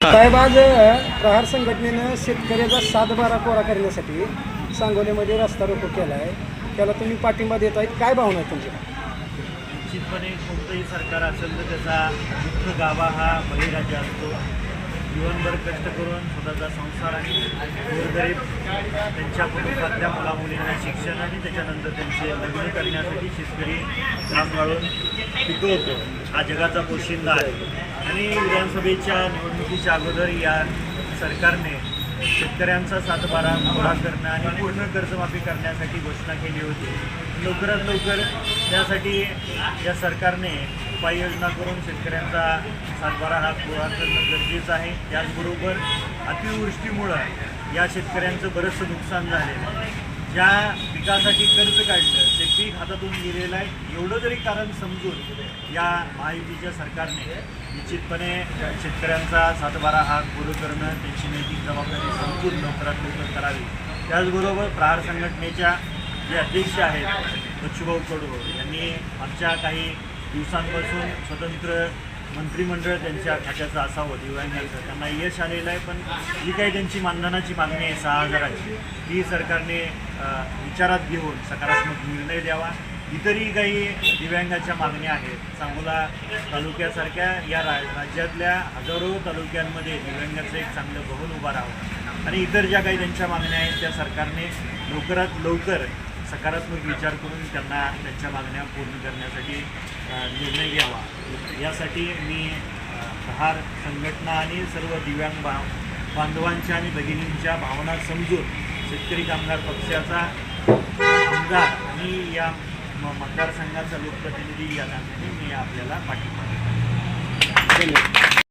साहेब आज प्रहार संघटनेनं शेतकऱ्याचा सातबारा कोरा करण्यासाठी सांगोलीमध्ये रस्ता रोको केला आहे त्याला तुम्ही पाठिंबा देत आहेत काय भावना आहे तुमची निश्चितपणे कोणतंही सरकार असेल तर त्याचा मुख्य गावा हा बळीराजा असतो. जीवनभर कष्ट करून स्वतःचा संसार आणि गोरगरीब त्यांच्या कुटुंबातल्या मुलामुलींना शिक्षण आणि त्याच्यानंतर त्यांचे लग्न करण्यासाठी शेतकरी काम काढून पिकवतो. हा जगाचा पोशिंदा आहे. आणि विधानसभेच्या निवडणुकीच्या अगोदर या सरकारने शेतकऱ्यांचा सातबारा गोळा करणं आणि पूर्ण कर्जमाफी करण्यासाठी घोषणा केली होती. लवकरात लवकर त्यासाठी या सरकारने उपाययोजना करून शेतकऱ्यांचा सातबारा हा गोळा करणं गरजेचं आहे. त्याचबरोबर अतिवृष्टीमुळं या शेतकऱ्यांचं बरंचसं नुकसान झालेलं आहे. ज्या पिकासाठी कर्ज काढलं ते पीक हातातून गेलेलं आहे. एवढं जरी कारण समजून या महायुतीच्या सरकारने निश्चितपणे शेतकऱ्यांचा सातबारा हा पुरं करणं त्यांची नैतिक जबाबदारी समजून लवकरात लवकर करावी. त्याचबरोबर प्रहार संघटनेच्या जे अध्यक्ष आहेत बच्चूभाऊ कडू यांनी आमच्या काही दिवसांपासून स्वतंत्र मंत्रिमंडळ त्यांच्या खात्याचं असावं दिव्यांगांचं त्यांना यश आलेलं आहे पण जी काही त्यांची मानधनाची मागणी आहे सहा हजाराची ती सरकारने विचारात घेऊन सकारात्मक निर्णय द्यावा. इतरही काही दिव्यांगाच्या मागण्या आहेत. सांगोला तालुक्यासारख्या या रा राज्यातल्या हजारो तालुक्यांमध्ये दिव्यांगाचं एक चांगलं भवन उभा राहावं. आणि इतर ज्या काही त्यांच्या मागण्या आहेत त्या सरकारने लवकरात लवकर सकारात्मक विचार करून त्यांना त्यांच्या मागण्या पूर्ण करण्यासाठी निर्णय घ्यावा. यासाठी मी प्रहार संघटना आणि सर्व दिव्यांग बा बांधवांच्या आणि भगिनींच्या भावना समजून शेतकरी कामगार पक्षाचा आमदार आणि या म- मतदारसंघाचा लोकप्रतिनिधी या नात्याने मी आपल्याला पाठिंबा